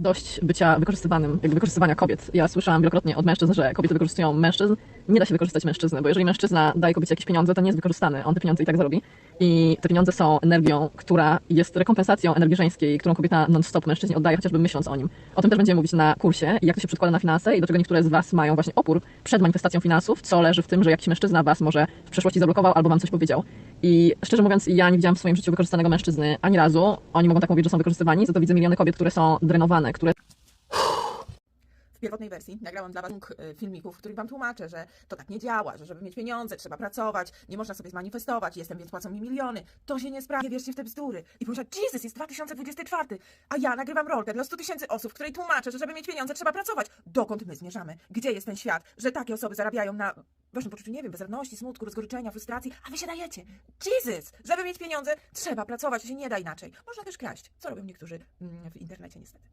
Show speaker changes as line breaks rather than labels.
dość bycia wykorzystywanym, jakby wykorzystywania kobiet. Ja słyszałam wielokrotnie od mężczyzn, że kobiety wykorzystują mężczyzn. Nie da się wykorzystać mężczyzny, bo jeżeli mężczyzna daje kobiecie jakieś pieniądze, to nie jest wykorzystany. On te pieniądze i tak zarobi. I te pieniądze są energią, która jest rekompensacją energii żeńskiej, którą kobieta non-stop mężczyźnie oddaje, chociażby myśląc o nim. O tym też będziemy mówić na kursie jak to się przekłada na finanse i do czego niektóre z Was mają właśnie opór przed manifestacją finansów, co leży w tym, że jakiś mężczyzna Was może w przeszłości zablokował albo Wam coś powiedział. I szczerze mówiąc, ja nie widziałam w swoim życiu wykorzystanego mężczyzny ani razu. Oni mogą tak mówić, że są wykorzystywani, za to widzę miliony kobiet, które są drenowane, które
W pierwotnej wersji nagrałam dla Was y, filmików, w których Wam tłumaczę, że to tak nie działa, że żeby mieć pieniądze trzeba pracować, nie można sobie zmanifestować, jestem, więc płacą mi miliony. To się nie sprawdza, wierzcie w te bzdury. I pomyślałam, Jesus, jest 2024, a ja nagrywam rolkę dla 100 tysięcy osób, w której tłumaczę, że żeby mieć pieniądze trzeba pracować. Dokąd my zmierzamy? Gdzie jest ten świat, że takie osoby zarabiają na Waszym poczuciu, nie wiem, bezradności, smutku, rozgoryczenia, frustracji, a Wy się dajecie. Jesus! Żeby mieć pieniądze trzeba pracować, to się nie da inaczej. Można też kraść, co robią niektórzy mm, w internecie niestety.